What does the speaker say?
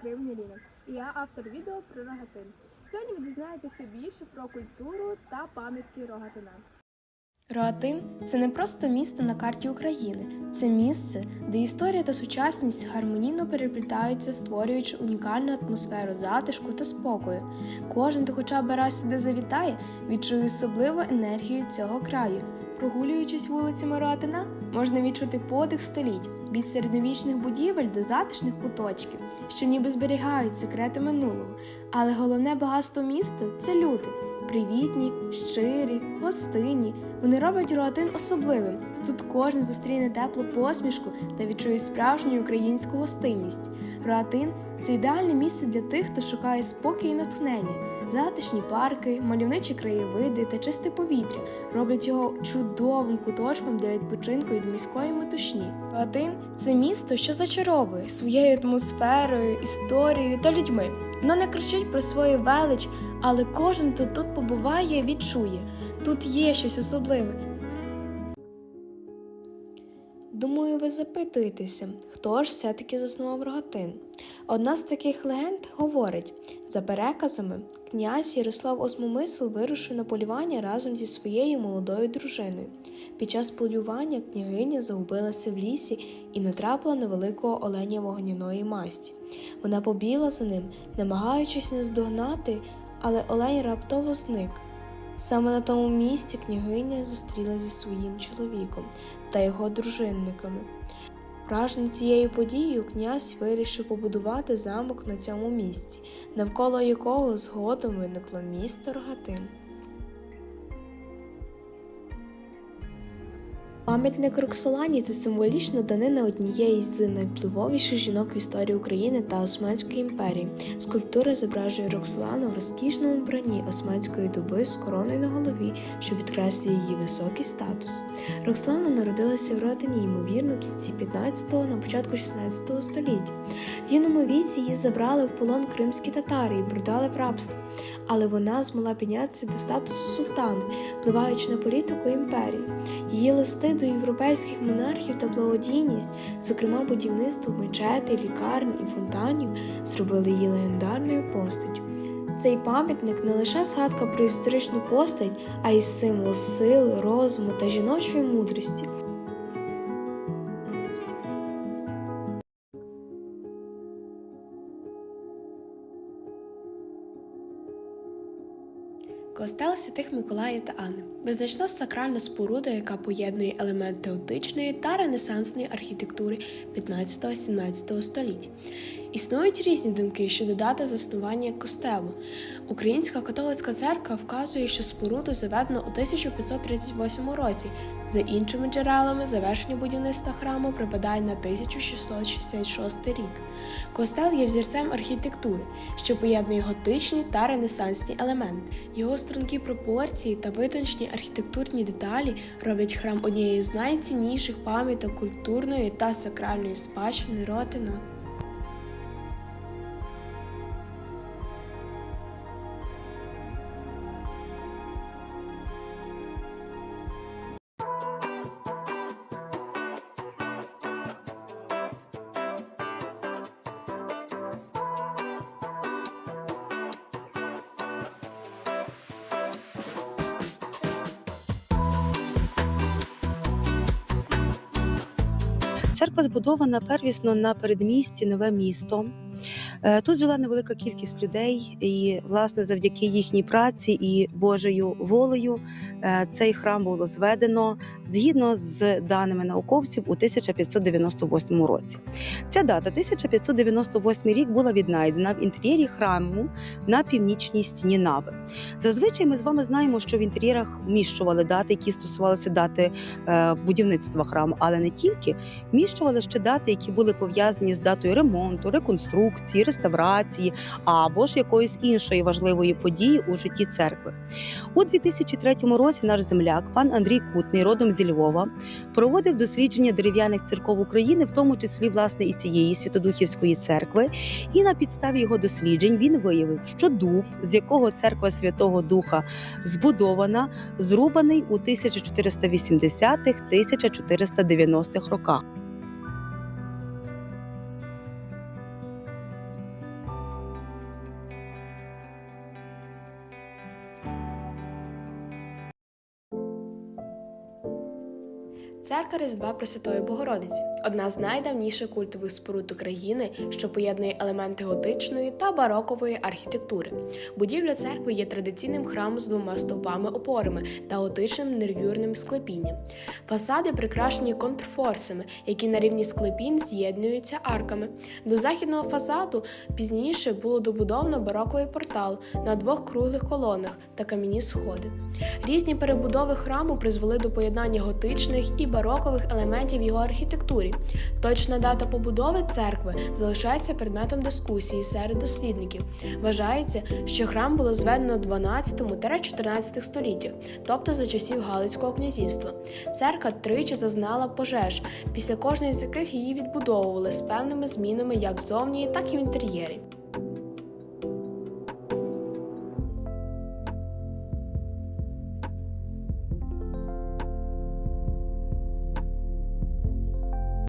Крим Міліна. І я автор відео про Рогатин. Сьогодні ви дізнаєтеся більше про культуру та пам'ятки Рогатина. Рогатин це не просто місто на карті України, це місце, де історія та сучасність гармонійно переплітаються, створюючи унікальну атмосферу затишку та спокою. Кожен, хто хоча б раз сюди завітає, відчує особливу енергію цього краю. Прогулюючись вулицями Рогатина, можна відчути подих століть від середньовічних будівель до затишних куточків, що ніби зберігають секрети минулого. Але головне багатство міста це люди. Привітні, щирі, гостинні. Вони роблять Рогатин особливим. Тут кожен зустріне теплу посмішку та відчує справжню українську гостинність. Рогатин це ідеальне місце для тих, хто шукає спокій і натхнення. Затишні парки, мальовничі краєвиди та чисте повітря роблять його чудовим куточком для відпочинку від міської метушні. Рогатин це місто, що зачаровує своєю атмосферою, історією та людьми. Воно не кричить про свою велич, але кожен, хто тут побуває, відчує. Тут є щось особливе. Думаю, ви запитуєтеся, хто ж все-таки заснував Рогатин. Одна з таких легенд говорить: за переказами, князь Ярослав Осмомисл вирушив на полювання разом зі своєю молодою дружиною. Під час полювання княгиня загубилася в лісі і натрапила на великого оленя вогняної масті. Вона побігла за ним, намагаючись наздогнати, але олень раптово зник. Саме на тому місці княгиня зустрілася зі своїм чоловіком та його дружинниками. Вражений цією подією, князь вирішив побудувати замок на цьому місці, навколо якого згодом виникло місто Рогатин. Пам'ятник Роксолані це символічна данина однієї з найвпливовіших жінок в історії України та Османської імперії. Скульптура зображує Роксолану в розкішному вбранні османської доби з короною на голові, що підкреслює її високий статус. Роксолана народилася в родині, ймовірно, в кінці 15-го, на початку 16 століття. В юному віці її забрали в полон кримські татари і продали в рабство, але вона змогла піднятися до статусу султана, впливаючи на політику імперії. Її листи до європейських монархів та благодійність, зокрема будівництво мечетей, лікарень і фонтанів, зробили її легендарною постаттю. Цей пам'ятник не лише згадка про історичну постать, а й символ сили, розуму та жіночої мудрості. Костел святих Миколая та Анни визначна сакральна споруда, яка поєднує елементи готичної та ренесансної архітектури 15-17 століття. Існують різні думки щодо дати заснування костелу. Українська католицька церква вказує, що споруду заведено у 1538 році. За іншими джерелами, завершення будівництва храму припадає на 1666 рік. Костел є взірцем архітектури, що поєднує готичні та ренесансні елементи. Його стрункі пропорції та витончені архітектурні деталі роблять храм однією з найцінніших пам'яток культурної та сакральної спадщини Ротина. Церква збудована первісно на передмісті нове місто. Е, Тут жила невелика кількість людей, і власне завдяки їхній праці і Божою волею е, цей храм було зведено згідно з даними науковців у 1598 році. Ця дата, 1598 рік, була віднайдена в інтер'єрі храму на північній стіні нави. Зазвичай ми з вами знаємо, що в інтер'єрах вміщували дати, які стосувалися дати е, будівництва храму, але не тільки вміщували ще дати, які були пов'язані з датою ремонту, реконструкції, реставрації або ж якоїсь іншої важливої події у житті церкви. У 2003 році наш земляк, пан Андрій Кутний, родом зі Львова, проводив дослідження дерев'яних церков України, в тому числі власне і цієї Святодухівської церкви. І на підставі його досліджень він виявив, що дуб, з якого церква Святого Духа збудована, зрубаний у 1480-1490-х роках. Церква Різдва Пресвятої Богородиці одна з найдавніших культових споруд України, що поєднує елементи готичної та барокової архітектури. Будівля церкви є традиційним храмом з двома стовпами-опорами та готичним нервюрним склепінням. Фасади прикрашені контрфорсами, які на рівні склепінь з'єднуються арками. До західного фасаду пізніше було добудовано бароковий портал на двох круглих колонах та кам'яні сходи. Різні перебудови храму призвели до поєднання готичних і барокових елементів його архітектурі. Точна дата побудови церкви залишається предметом дискусії серед дослідників. Вважається, що храм було зведено в 12-14 століттях, тобто за часів Галицького князівства. Церква тричі зазнала пожеж, після кожної з яких її відбудовували з певними змінами як зовні, так і в інтер'єрі.